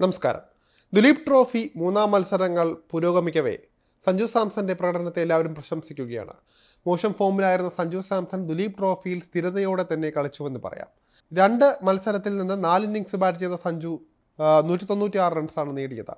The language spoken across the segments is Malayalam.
നമസ്കാരം. ദിലീപ് ട്രോഫി മൂന്നാം മത്സരങ്ങൾ പുരോഗമിക്കവേ. സഞ്ജു സാംസന്റെ പ്രകടനത്തെ എല്ലാവരും പ്രശംസിക്കുകയാണ്. മോശം ഫോമിലായിരുന്ന സഞ്ജു സാംസൺ ദുലീപ് ട്രോഫിയിൽ സ്ഥിരതയോടെ തന്നെ കളിച്ചുവെന്ന് പറയാം. രണ്ട് മത്സരത്തിൽ നിന്ന് നാല് ഇന്നിങ്സ് ബാറ്റ് ചെയ്ത സഞ്ജു നൂറ്റി തൊണ്ണൂറ്റി ആറ് റൺസാണ് നേടിയത്.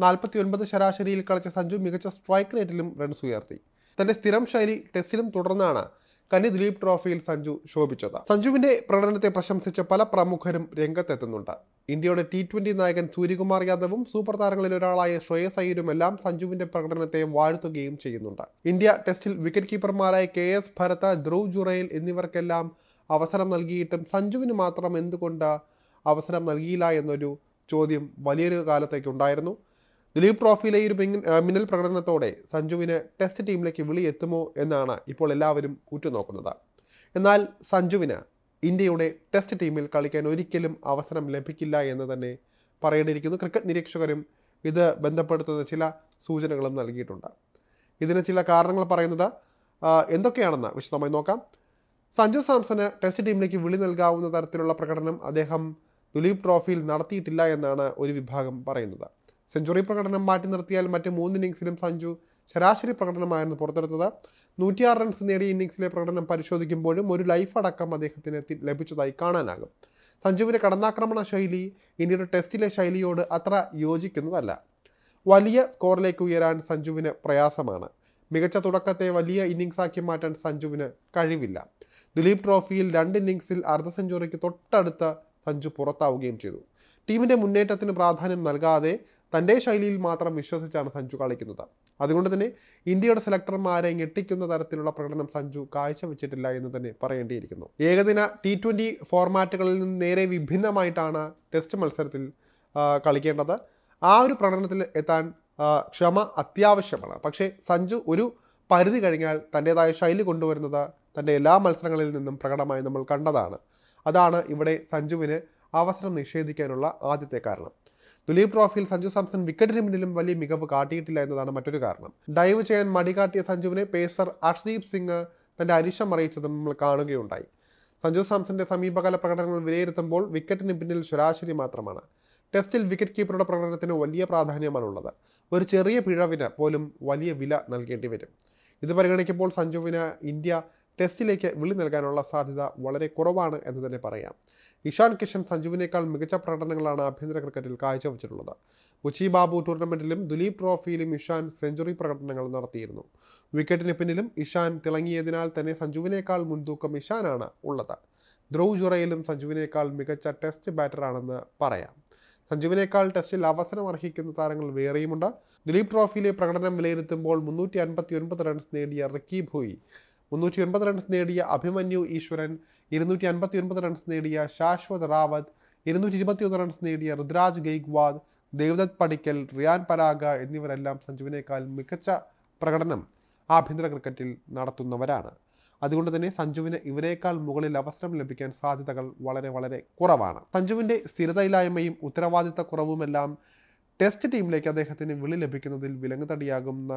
നാൽപ്പത്തി ഒൻപത് ശരാശരിയിൽ കളിച്ച സഞ്ജു മികച്ച സ്ട്രൈക്ക് റേറ്റിലും റൺസ് ഉയർത്തി. തന്റെ സ്ഥിരം ശൈലി ടെസ്റ്റിലും തുടർന്നാണ് കന്നി ദിലീപ് ട്രോഫിയിൽ സഞ്ജു ശോഭിച്ചത്. സഞ്ജുവിന്റെ പ്രകടനത്തെ പ്രശംസിച്ച പല പ്രമുഖരും രംഗത്തെത്തുന്നുണ്ട്. ഇന്ത്യയുടെ ടി ട്വന്റി നായകൻ സൂര്യകുമാർ യാദവും സൂപ്പർ താരങ്ങളിൽ ഒരാളായ ശ്രേയസ് അയ്യരും എല്ലാം സഞ്ജുവിന്റെ പ്രകടനത്തെ വാഴ്ത്തുകയും ചെയ്യുന്നുണ്ട്. ഇന്ത്യ ടെസ്റ്റിൽ വിക്കറ്റ് കീപ്പർമാരായ കെ എസ് ഭരത ധ്രുവ് ജുറൈൽ എന്നിവർക്കെല്ലാം അവസരം നൽകിയിട്ടും സഞ്ജുവിന് മാത്രം എന്തുകൊണ്ട് അവസരം നൽകിയില്ല എന്നൊരു ചോദ്യം വലിയൊരു കാലത്തേക്ക് ഉണ്ടായിരുന്നു ദിലീപ് ട്രോഫിയിലെ ഒരു മിന്നൽ പ്രകടനത്തോടെ സഞ്ജുവിന് ടെസ്റ്റ് ടീമിലേക്ക് വിളി എത്തുമോ എന്നാണ് ഇപ്പോൾ എല്ലാവരും ഉറ്റുനോക്കുന്നത്. എന്നാൽ സഞ്ജുവിന് ഇന്ത്യയുടെ ടെസ്റ്റ് ടീമിൽ കളിക്കാൻ ഒരിക്കലും അവസരം ലഭിക്കില്ല എന്ന് തന്നെ പറയേണ്ടിയിരിക്കുന്നു. ക്രിക്കറ്റ് നിരീക്ഷകരും ഇത് ബന്ധപ്പെടുത്തുന്ന ചില സൂചനകളും നൽകിയിട്ടുണ്ട്. ഇതിന് ചില കാരണങ്ങൾ പറയുന്നത് എന്തൊക്കെയാണെന്ന് വിശദമായി നോക്കാം. സഞ്ജു സാംസന് ടെസ്റ്റ് ടീമിലേക്ക് വിളി നൽകാവുന്ന തരത്തിലുള്ള പ്രകടനം അദ്ദേഹം ദുലീപ് ട്രോഫിയിൽ നടത്തിയിട്ടില്ല എന്നാണ് ഒരു വിഭാഗം പറയുന്നത്. സെഞ്ചുറി പ്രകടനം മാറ്റി നിർത്തിയാൽ മറ്റ് മൂന്ന് ഇന്നിങ്സിലും സഞ്ജു ശരാശരി പ്രകടനമായിരുന്നു പുറത്തെടുത്തത്. നൂറ്റിയാറ് റൺസ് നേടിയ ഇന്നിങ്സിലെ പ്രകടനം പരിശോധിക്കുമ്പോഴും ഒരു ലൈഫ് അടക്കം അദ്ദേഹത്തിന് ലഭിച്ചതായി കാണാനാകും. സഞ്ജുവിന്റെ കടന്നാക്രമണ ശൈലി ഇന്ത്യയുടെ ടെസ്റ്റിലെ ശൈലിയോട് അത്ര യോജിക്കുന്നതല്ല. വലിയ സ്കോറിലേക്ക് ഉയരാൻ സഞ്ജുവിന് പ്രയാസമാണ്. മികച്ച തുടക്കത്തെ വലിയ ഇന്നിങ്സാക്കി മാറ്റാൻ സഞ്ജുവിന് കഴിവില്ല. ദിലീപ് ട്രോഫിയിൽ രണ്ട് ഇന്നിങ്സിൽ അർദ്ധ സെഞ്ചുറിക്ക് തൊട്ടടുത്ത് സഞ്ജു പുറത്താവുകയും ചെയ്തു. ടീമിന്റെ മുന്നേറ്റത്തിന് പ്രാധാന്യം നൽകാതെ തന്റെ ശൈലിയിൽ മാത്രം വിശ്വസിച്ചാണ് സഞ്ജു കളിക്കുന്നത്. അതുകൊണ്ട് തന്നെ ഇന്ത്യയുടെ സെലക്ടർമാരെ ഞെട്ടിക്കുന്ന തരത്തിലുള്ള പ്രകടനം സഞ്ജു കാഴ്ചവെച്ചിട്ടില്ല എന്ന് തന്നെ പറയേണ്ടിയിരിക്കുന്നു. ഏകദിന ടി ട്വന്റി ഫോർമാറ്റുകളിൽ നിന്ന് നേരെ വിഭിന്നമായിട്ടാണ് ടെസ്റ്റ് മത്സരത്തിൽ കളിക്കേണ്ടത്. ആ ഒരു പ്രകടനത്തിൽ എത്താൻ ക്ഷമ അത്യാവശ്യമാണ്. പക്ഷേ സഞ്ജു ഒരു പരിധി കഴിഞ്ഞാൽ തന്റേതായ ശൈലി കൊണ്ടുവരുന്നത് തന്റെ എല്ലാ മത്സരങ്ങളിൽ നിന്നും പ്രകടമായി നമ്മൾ കണ്ടതാണ്. അതാണ് ഇവിടെ സഞ്ജുവിന് അവസരം നിഷേധിക്കാനുള്ള ആദ്യത്തെ കാരണം. ദുലീപ് ട്രോഫിയിൽ സഞ്ജു സാംസൺ വിക്കറ്റിന് മുന്നിലും വലിയ മികവ് കാട്ടിയിട്ടില്ല എന്നതാണ് മറ്റൊരു കാരണം. ഡൈവ് ചെയ്യാൻ മടി കാട്ടിയ സഞ്ജുവിനെ പേസർ അർഷ്ദീപ് സിംഗ് തന്റെ അരിശം അറിയിച്ചതും നമ്മൾ കാണുകയുണ്ടായി. സഞ്ജു സാംസന്റെ സമീപകാല പ്രകടനങ്ങൾ വിലയിരുത്തുമ്പോൾ വിക്കറ്റിന് പിന്നിൽ ശരാശരി മാത്രമാണ്. ടെസ്റ്റിൽ വിക്കറ്റ് കീപ്പറുടെ പ്രകടനത്തിന് വലിയ പ്രാധാന്യമാണ് ഉള്ളത്. ഒരു ചെറിയ പിഴവിന് പോലും വലിയ വില നൽകേണ്ടി വരും. ഇത് പരിഗണിക്കുമ്പോൾ സഞ്ജുവിന് ഇന്ത്യ ടെസ്റ്റിലേക്ക് വിളി നൽകാനുള്ള സാധ്യത വളരെ കുറവാണ് എന്ന് തന്നെ പറയാം. ഇഷാൻ കിഷൻ സഞ്ജുവിനേക്കാൾ മികച്ച പ്രകടനങ്ങളാണ് ആഭ്യന്തര ക്രിക്കറ്റിൽ കാഴ്ചവെച്ചിട്ടുള്ളത്. ഉച്ചി ബാബു ടൂർണമെന്റിലും ദുലീപ് ട്രോഫിയിലും ഇഷാൻ സെഞ്ചുറി പ്രകടനങ്ങൾ നടത്തിയിരുന്നു. വിക്കറ്റിന് പിന്നിലും ഇഷാൻ തിളങ്ങിയതിനാൽ തന്നെ സഞ്ജുവിനേക്കാൾ മുൻതൂക്കം ഇഷാനാണ് ഉള്ളത്. ധ്രുവ് ജുറയിലും സഞ്ജുവിനേക്കാൾ മികച്ച ടെസ്റ്റ് ബാറ്ററാണെന്ന് പറയാം. സഞ്ജുവിനേക്കാൾ ടെസ്റ്റിൽ അവസരം അർഹിക്കുന്ന താരങ്ങൾ വേറെയുമുണ്ട്. ദിലീപ് ട്രോഫിയിലെ പ്രകടനം വിലയിരുത്തുമ്പോൾ മുന്നൂറ്റി അൻപത്തി ഒൻപത് റൺസ് നേടിയ റിക്കി ഭോയി മുന്നൂറ്റി ഒൻപത് റൺസ് നേടിയ അഭിമന്യു ഈശ്വരൻ ഇരുന്നൂറ്റി അൻപത്തി ഒൻപത് റൺസ് നേടിയ ശാശ്വത് റാവത്ത് ഇരുന്നൂറ്റി ഇരുപത്തിയൊന്ന് റൺസ് നേടിയ ഋതുരാജ് ഗെയ്ഗ്വാദ് ദേവദത്ത് പടിക്കൽ റിയാൻ പരാഗ എന്നിവരെല്ലാം സഞ്ജുവിനേക്കാൾ മികച്ച പ്രകടനം ആഭ്യന്തര ക്രിക്കറ്റിൽ നടത്തുന്നവരാണ്. അതുകൊണ്ട് തന്നെ സഞ്ജുവിന് ഇവരേക്കാൾ മുകളിൽ അവസരം ലഭിക്കാൻ സാധ്യതകൾ വളരെ വളരെ കുറവാണ്. സഞ്ജുവിന്റെ സ്ഥിരതയില്ലായ്മയും ഉത്തരവാദിത്ത കുറവുമെല്ലാം ടെസ്റ്റ് ടീമിലേക്ക് അദ്ദേഹത്തിന് വിളി ലഭിക്കുന്നതിൽ വിലങ്ങുതടിയാകുന്ന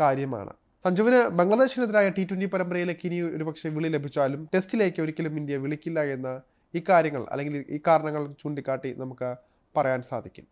കാര്യമാണ്. സഞ്ജുവിന് ബംഗ്ലാദേശിനെതിരായ ടി ട്വന്റി പരമ്പരയിലേക്ക് ഇനി ഒരുപക്ഷെ വിളി ലഭിച്ചാലും ടെസ്റ്റിലേക്ക് ഒരിക്കലും ഇന്ത്യ വിളിക്കില്ല എന്ന ഈ കാര്യങ്ങൾ അല്ലെങ്കിൽ ഈ കാരണങ്ങൾ ചൂണ്ടിക്കാട്ടി നമുക്ക് പറയാൻ സാധിക്കും.